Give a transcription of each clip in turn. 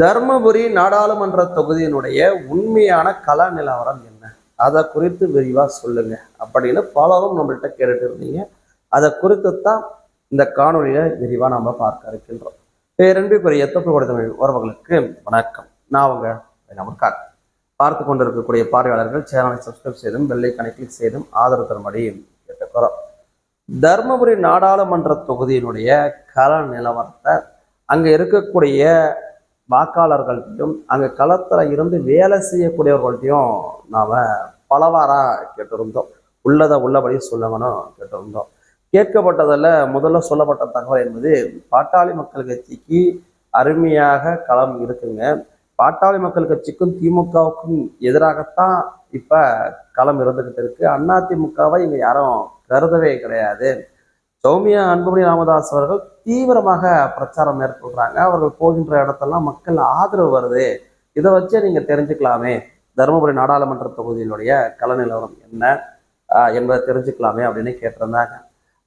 தர்மபுரி நாடாளுமன்ற தொகுதியினுடைய உண்மையான கள நிலவரம் என்ன? அதை குறித்து விரிவாக சொல்லுங்க. அப்படின்னு பலரும் நம்மள்கிட்ட கேட்டுட்டு இருந்தீங்க. அதை குறித்து தான் இந்த காணொலியில விரிவாக நம்ம பார்க்க இருக்கின்றோம். பேரன்பிற்குரிய எத்தப்பு கொடுத்த உறவுகளுக்கு வணக்கம். நான் உங்க நமக்கார் பார்த்து கொண்டிருக்கக்கூடிய பார்வையாளர்கள் சேனலை சப்ஸ்கிரைப் செய்தும் வெள்ளை கிளிக் செய்தும் ஆதரவு தரும்படி கேட்டுக்கிறோம் தர்மபுரி நாடாளுமன்ற தொகுதியினுடைய கள நிலவரத்தை அங்கே இருக்கக்கூடிய வாக்காளர்கள்ட்டையும் அங்கே களத்தில் இருந்து வேலை செய்யக்கூடியவர்கள்ட்டையும் நாம் பலவாரா கேட்டிருந்தோம். உள்ளதை உள்ளபடி சொல்லவனும் கேட்டிருந்தோம். கேட்கப்பட்டதில் முதல்ல சொல்லப்பட்ட தகவல் என்பது பாட்டாளி மக்கள் கட்சிக்கு அருமையாக களம் இருக்குங்க. பாட்டாளி மக்கள் கட்சிக்கும் திமுகவுக்கும் எதிராகத்தான் இப்போ களம் இருந்துக்கிட்டு இருக்கு. அதிமுகவை இங்கே யாரும் கருதவே கிடையாது. சௌமியா அன்புமணி ராமதாஸ் அவர்கள் தீவிரமாக பிரச்சாரம் மேற்கொள்கிறாங்க அவர்கள் போகின்ற இடத்தெல்லாம் மக்கள் ஆதரவு வருது. இதை வச்சே நீங்கள் தெரிஞ்சுக்கலாமே. தருமபுரி நாடாளுமன்ற தொகுதியினுடைய கள நிலவரம் என்ன? என்பதை தெரிஞ்சுக்கலாமே அப்படின்னு கேட்டிருந்தாங்க.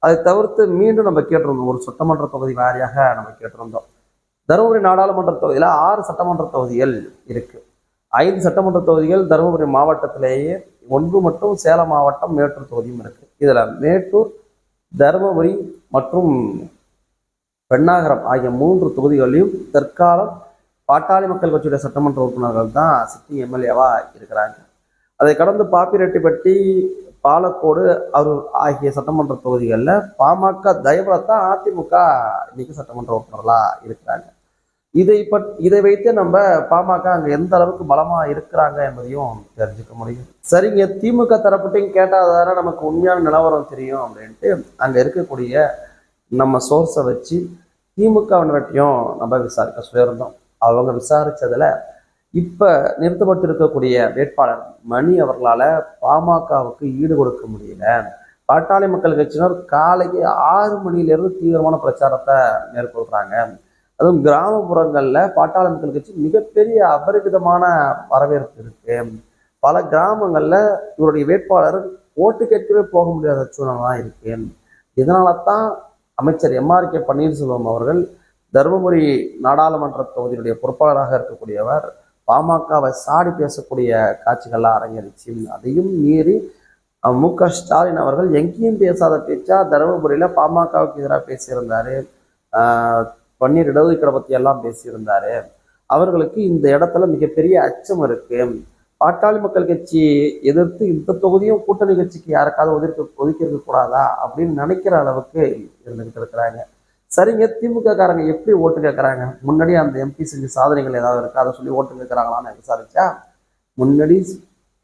அதை தவிர்த்து மீண்டும் நம்ம கேட்டிருந்தோம். ஒரு சட்டமன்ற தொகுதி வாரியாக நம்ம கேட்டிருந்தோம். தருமபுரி நாடாளுமன்ற தொகுதியில் ஆறு சட்டமன்ற தொகுதிகள் இருக்குது ஐந்து சட்டமன்ற தொகுதிகள் தருமபுரி மாவட்டத்திலேயே ஒன்று மட்டும் சேலம் மாவட்டம் மேட்டூர் தொகுதியும் இருக்குது இதில் மேட்டூர் தருமபுரி மற்றும் பெண்ணாகரம் ஆகிய மூன்று தொகுதிகளிலும் தற்காலம் பாட்டாளி மக்கள் கட்சியுடைய சட்டமன்ற உறுப்பினர்கள் தான் சிட்டிங் எம்எல்ஏவா இருக்கிறாங்க. அதை கடந்து பாப்பிரெட்டிப்பட்டி பாலக்கோடு அரூர் ஆகிய சட்டமன்ற தொகுதிகளில் பாமக தயவுலத்தான் அதிமுக இன்னைக்கு சட்டமன்ற உறுப்பினர்களாக இருக்கிறாங்க. இதை பட் இதை வைத்து நம்ம பாமக அங்கே எந்த அளவுக்கு பலமாக இருக்கிறாங்க என்பதையும் தெரிஞ்சுக்க முடியும். சரிங்க திமுக தரப்பட்டையும் கேட்டாதானே நமக்கு உண்மையான நிலவரம் தெரியும் அப்படின்ட்டு அங்கே இருக்கக்கூடிய நம்ம சோர்ஸை வச்சு திமுகவினர்கிட்டையும் நம்ம விசாரிக்க சொல்லியிருந்தோம். அவங்க விசாரித்ததில் இப்போ நிறுத்தப்பட்டிருக்கக்கூடிய வேட்பாளர் மணி அவர்களால் பாமகவுக்கு ஈடு கொடுக்க முடியல. பாட்டாளி மக்கள் கட்சியினர் காலைக்கு ஆறு மணியிலிருந்து தீவிரமான பிரச்சாரத்தை மேற்கொள்கிறாங்க அதுவும் கிராமப்புறங்களில் பாட்டாளி மக்கள் கட்சி மிகப்பெரிய அபரிமிதமான வரவேற்பு இருக்கு. பல கிராமங்களில் இவருடைய வேட்பாளர் ஓட்டு கேட்கவே போக முடியாத சூழ்நிலை இருக்கு. இதனால தான் அமைச்சர் எம்ஆர் கே பன்னீர்செல்வம் அவர்கள் தருமபுரி நாடாளுமன்ற தொகுதியினுடைய பொறுப்பாளராக இருக்கக்கூடியவர் பாமகவை சாடி பேசக்கூடிய காட்சிகள்லாம் அரங்கேறிச்சு. அதையும் மீறி மு க ஸ்டாலின் அவர்கள் எங்கேயும் பேசாத பேச்சா தருமபுரியில் பாமகவுக்கு எதிராக பேசியிருந்தார். பன்னீர் இடஒதுக்கீடை பற்றி எல்லாம் பேசியிருந்தார். அவர்களுக்கு இந்த இடத்துல மிகப்பெரிய அச்சம் இருக்குது பாட்டாளி மக்கள் கட்சி எதிர்த்து இந்த தொகுதியும் கூட்டணி கட்சிக்கு யாருக்காவது ஒதுக்க ஒதுக்கி இருக்கக்கூடாதா அப்படின்னு நினைக்கிற அளவுக்கு இருந்துகிட்டு இருக்கிறாங்க. சரிங்க திமுக காரங்க எப்படி ஓட்டு கேட்குறாங்க முன்னாடி அந்த எம்பி செஞ்ச சாதனைகள் ஏதாவது இருக்கா? அதை சொல்லி ஓட்டு கேட்குறாங்களான்னு விசாரிச்சா முன்னாடி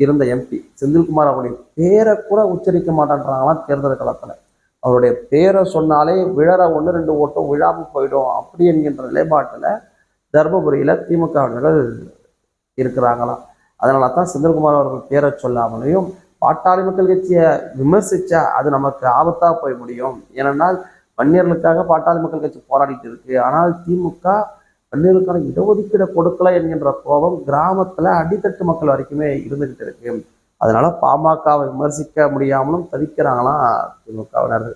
இருந்த எம்பி செந்தில்குமார் அவருடைய பேரை கூட உச்சரிக்க மாட்டேன்றாங்களாம் தேர்தல் களத்தில். அவருடைய பேரை சொன்னாலே விழற ஒன்று ரெண்டு ஓட்டம் விழாமல் போயிடும். அப்படி என்கின்ற நிலைப்பாட்டில் தர்மபுரியில் திமுகவினர்கள் இருக்கிறாங்களாம். அதனால தான் செந்தில்குமார் அவர்கள் பேரை சொல்லாமலையும் பாட்டாளி மக்கள் கட்சியை விமர்சித்தா அது நமக்கு ஆபத்தாக போய் முடியும். ஏனென்றால் வன்னியர்களுக்காக பாட்டாளி மக்கள் கட்சி போராடிட்டு இருக்கு. ஆனால் திமுக வன்னியர்களுக்கான இடஒதுக்கீடை கொடுக்கல என்கின்ற கோபம் கிராமத்தில் அடித்தட்டு மக்கள் வரைக்குமே இருந்துகிட்டு இருக்கு. அதனால பாமகவை விமர்சிக்க முடியாமலும் தவிக்கிறாங்களாம் திமுகவினர்.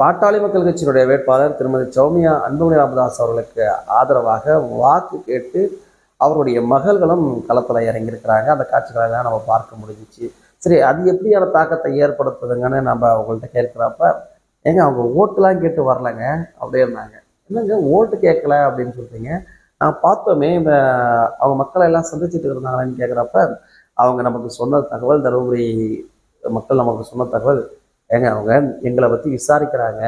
பாட்டாளி மக்கள் கட்சியினுடைய வேட்பாளர் திருமதி சௌமியா அன்புமணி ராமதாஸ் அவர்களுக்கு ஆதரவாக வாக்கு கேட்டு அவருடைய மகள்களும் களத்தில் இறங்கியிருக்கிறாங்க. அந்த காட்சிகளை எல்லாம் நம்ம பார்க்க முடிஞ்சிச்சு. சரி அது எப்படியான தாக்கத்தை ஏற்படுத்துதுங்கன்னு நம்ம அவங்கள்ட்ட கேட்குறப்ப ஏங்க அவங்க ஓட்டுலாம் கேட்டு வரலங்க அப்படியே இருந்தாங்க. என்னங்க ஓட்டு கேட்கல அப்படின்னு சொல்கிறீங்க நான் பார்த்தோமே இந்த அவங்க மக்களை எல்லாம் சந்திச்சுட்டு இருந்தாங்களேன்னு கேட்குறப்ப அவங்க நமக்கு சொன்ன தகவல் தருமபுரி மக்கள் நமக்கு சொன்ன தகவல் ஏங்க அவங்க எங்களை பற்றி விசாரிக்கிறாங்க.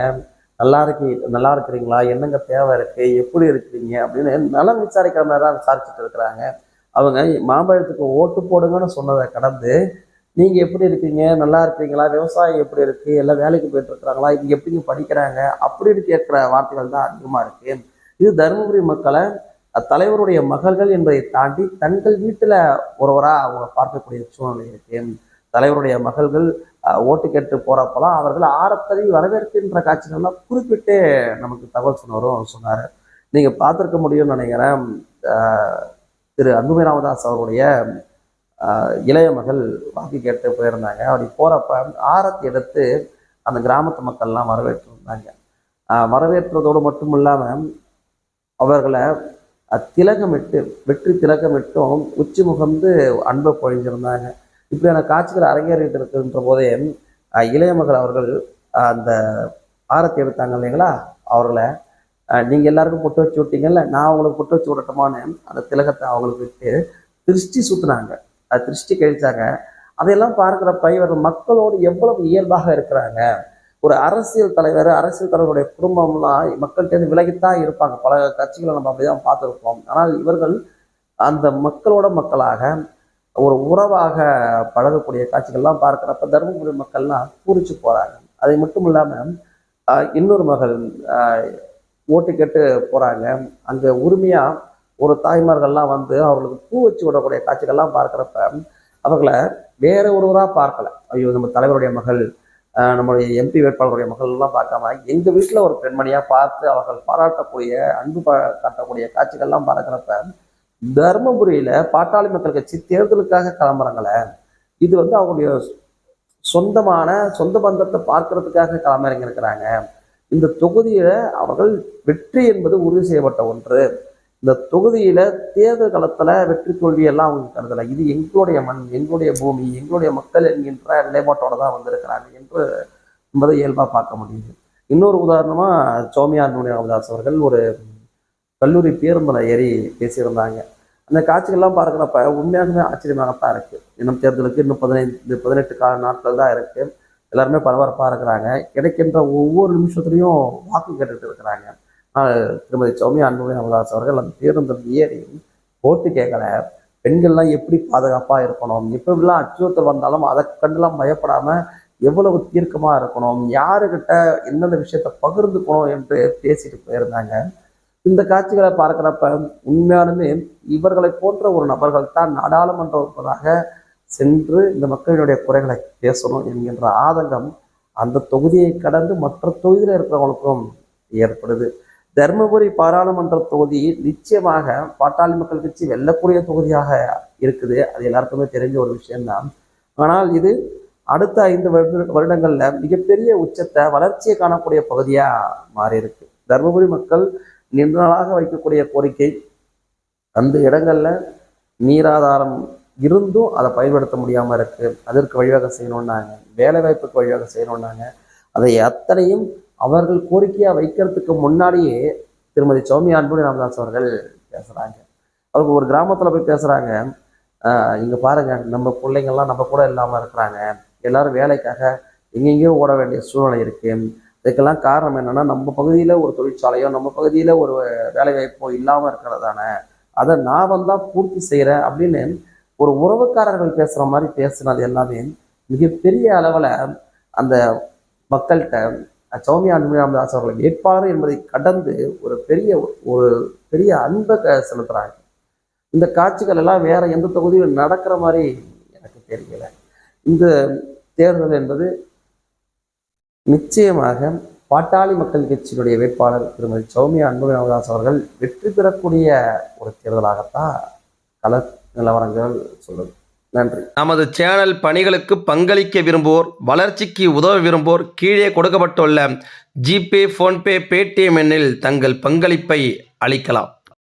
நல்லா இருக்கு நல்லா இருக்கிறீங்களா? என்னங்க தேவை இருக்குது எப்படி இருக்கிறீங்க? அப்படின்னு நலம் விசாரிக்கிற மாதிரி தான் விசாரிச்சுட்டு இருக்கிறாங்க. அவங்க மாம்பழத்துக்கு ஓட்டு போடுங்கன்னு சொன்னதை கடந்து நீங்கள் எப்படி இருக்கீங்க? நல்லா இருக்கீங்களா? விவசாயம் எப்படி இருக்குது எல்லாம் வேலைக்கு போயிட்டு இருக்கிறாங்களா? இங்கே எப்படிங்க படிக்கிறாங்க? அப்படின்னு கேட்குற வார்த்தைகள் தான் அதிகமாக இருக்குது இது தருமபுரி மக்களை தலைவருடைய மகள்கள் என்பதை தாண்டி தங்கள் வீட்டில் ஒருவராக அவங்க பார்க்கக்கூடிய சூழ்நிலை இருக்கு. தலைவருடைய மகள்கள் ஓட்டு கேட்டு போகிறப்பெல்லாம் அவர்கள் ஆரத்தறி வரவேற்கின்ற காட்சிகள்லாம் குறிப்பிட்டு நமக்கு தகவல் சொன்னவரும் சொன்னார். நீங்கள் பார்த்துருக்க முடியும்னு நினைக்கிறேன். திரு அன்புமணி ராமதாஸ் அவருடைய இளைய மகள் வாக்கு கேட்டு போயிருந்தாங்க. அப்படி போகிறப்ப ஆரத்தி எடுத்து அந்த கிராமத்து மக்கள்லாம் வரவேற்றிருந்தாங்க. வரவேற்றதோடு மட்டும் இல்லாமல் அவர்களை அஹ், திலகமிட்டு வெற்றி திலகமிட்டும் உச்சி முகந்து அன்பை பொழிஞ்சிருந்தாங்க. இப்படியான காட்சிகள் அரங்கேறிட்டு இருக்கின்ற போதே இளைய மகள் அவர்கள் அந்த ஆரத்தி எடுத்தாங்க இல்லைங்களா? அவர்களை நீங்கள் எல்லாருக்கும் பொட்டு வச்சு விட்டீங்கல்ல நான் அவங்களுக்கு பொட்டு வச்சு விடட்டுமான்னு அந்த திலகத்தை அவங்களுக்கு விட்டு திருஷ்டி சுற்றினாங்க அது திருஷ்டி கழிச்சாங்க. அதையெல்லாம் பார்க்குறப்ப இவர் மக்களோடு எவ்வளவு இயல்பாக இருக்கிறாங்க? ஒரு அரசியல் தலைவர் அரசியல் தலைவருடைய குடும்பம்லாம் மக்கள்கிட்ட விலகித்தான் இருப்பாங்க. பல கட்சிகளை நம்ம அப்படிதான் பார்த்துருப்போம். ஆனால் இவர்கள் அந்த மக்களோட மக்களாக ஒரு உறவாக பழகக்கூடிய காட்சிகள்லாம் பார்க்குறப்ப தருமபுரி மக்கள்லாம் பூரிச்சு போகிறாங்க அது மட்டும் இல்லாமல் இன்னொரு மகள் ஓட்டு கேட்டு போகிறாங்க அங்கே உரிமையாக ஒரு தாய்மார்கள்லாம் வந்து அவர்களுக்கு பூ வச்சு விடக்கூடிய காட்சிகள்லாம் பார்க்குறப்ப அவர்களை வேற ஒருவராக பார்க்கல. ஐயோ நம்ம தலைவருடைய மகள் நம்முடைய நம்மளுடைய எம்பி வேட்பாளருடைய மகள்லாம் பார்க்காம எங்கள் வீட்டில் ஒரு பெண்மணியாக பார்த்து அவர்கள் பாராட்டக்கூடிய அன்பு காட்டக்கூடிய காட்சிகள்லாம் பார்க்குறப்ப தருமபுரியில் பாட்டாளி மக்கள் கட்சி தேர்தலுக்காக கிளம்புறாங்களே இது வந்து அவங்களுடைய சொந்தமான சொந்த பந்தத்தை பார்க்கறதுக்காக களமிறங்கி இருக்கிறாங்க இந்த தொகுதியில் அவர்கள் வெற்றி என்பது உறுதி செய்யப்பட்ட ஒன்று. இந்த தொகுதியில தேர்தல் களத்துல வெற்றி தோல்வி எல்லாம் அவங்க கருதல. இது எங்களுடைய மண் எங்களுடைய பூமி எங்களுடைய மக்கள் என்கின்ற நிலைப்பாட்டோட தான் வந்திருக்கிறாங்க என்று என்பதை இயல்பா பார்க்க முடியுது. இன்னொரு உதாரணமா சோமியார் அன்புமணி ராமதாஸ் அவர்கள் ஒரு கல்லூரி பேருந்தில் ஏறி பேசியிருந்தாங்க. அந்த காட்சிகள்லாம் பார்க்குறப்ப உண்மையாகவே ஆச்சரியமாகத்தான் இருக்கு. இன்னும் தேர்தலுக்கு இன்னும் பதினைந்து பதினெட்டு கால நாட்கள் தான் இருக்கு. எல்லாருமே பரபரப்பாக இருக்கிறாங்க. கிடைக்கின்ற ஒவ்வொரு நிமிஷத்துலையும் வாக்கு கேட்டுட்டு இருக்கிறாங்க. திருமதி சௌமியா அன்புமணி ராமதாஸ் அவர்கள் அந்த பேருந்தில் ஏறி ஓட்டு கேட்கல பெண்கள்லாம் எப்படி பாதுகாப்பாக இருக்கணும்? எப்படிலாம் அச்சுறுத்தல் வந்தாலும் அதை கண்டுலாம் பயப்படாமல் எவ்வளவு தீர்க்கமாக இருக்கணும்? யாருக்கிட்ட எந்தெந்த விஷயத்த பகிர்ந்துக்கணும் என்று பேசிட்டு போயிருந்தாங்க. இந்த காட்சிகளை பார்க்குறப்ப உண்மையாலுமே இவர்களை போன்ற ஒரு நபர்கள் தான் நாடாளுமன்ற உறுப்பினராக சென்று இந்த மக்களினுடைய குறைகளை பேசணும் என்கின்ற ஆதங்கம் அந்த தொகுதியை கடந்து மற்ற தொகுதியில் இருக்கிறவங்களுக்கும் ஏற்படுது. தருமபுரி பாராளுமன்ற தொகுதி நிச்சயமாக பாட்டாளி மக்கள் கட்சி வெல்லக்கூடிய தொகுதியாக இருக்குது. அது எல்லாருக்குமே தெரிஞ்ச ஒரு விஷயம்தான். ஆனால் இது அடுத்த ஐந்து வருட வருடங்களில் மிகப்பெரிய உச்சத்தை வளர்ச்சியை காணக்கூடிய பகுதியாக மாறியிருக்கு. தருமபுரி மக்கள் நீண்ட நாளாக வைக்கக்கூடிய கோரிக்கை அந்த இடங்களில் நீராதாரம் இருந்தும் அதை பயன்படுத்த முடியாமல் இருக்குது அதற்கு வழிவகை செய்யணும்னாங்க. வேலை வாய்ப்புக்கு வழிவகை செய்யணும்னாங்க. அதை அத்தனையும் அவர்கள் கோரிக்கையாக வைக்கிறதுக்கு முன்னாடியே திருமதி சௌமி அன்புமணி ராமதாஸ் அவர்கள் பேசுகிறாங்க அவங்க ஒரு கிராமத்தில் போய் பேசுகிறாங்க இங்கே பாருங்க நம்ம பிள்ளைங்கள்லாம் நம்ம கூட இல்லாமல் இருக்கிறாங்க. எல்லாரும் வேலைக்காக எங்கெங்கேயோ ஓட வேண்டிய சூழ்நிலை இருக்குது இதுக்கெல்லாம் காரணம் என்னென்னா நம்ம பகுதியில் ஒரு தொழிற்சாலையோ நம்ம பகுதியில் ஒரு வேலைவாய்ப்போ இல்லாமல் இருக்கிறதான. இருக்கிறது தானே அதை நான் வந்தால் பூர்த்தி செய்கிறேன் அப்படின்னு ஒரு உறவுக்காரர்கள் பேசுகிற மாதிரி பேசுனது எல்லாமே மிகப்பெரிய அளவில் அந்த மக்கள்கிட்ட சௌமியா அன்புராமதாஸ் அவர்கள் வேட்பாளர் என்பதை கடந்து ஒரு பெரிய ஒரு பெரிய அன்பை க- செலுத்துறாங்க. இந்த காட்சிகள் எல்லாம் வேற எந்த தொகுதியிலும் நடக்கிற மாதிரி எனக்கு தெரியல. இந்த தேர்தல் என்பது நிச்சயமாக பாட்டாளி மக்கள் கட்சியினுடைய வேட்பாளர் திருமதி சௌமியா அன்புராமதாஸ் அவர்கள் வெற்றி பெறக்கூடிய ஒரு தேர்தலாகத்தான் கள நிலவரங்கள் சொல்லுது நன்றி. நமது சேனல் பணிகளுக்கு பங்களிக்க விரும்புவோர் வளர்ச்சிக்கு உதவ விரும்புவோர் கீழே கொடுக்கப்பட்டுள்ள ஜிபே ஃபோன்பே பேடிஎம் எண்ணில் தங்கள் பங்களிப்பை அளிக்கலாம்.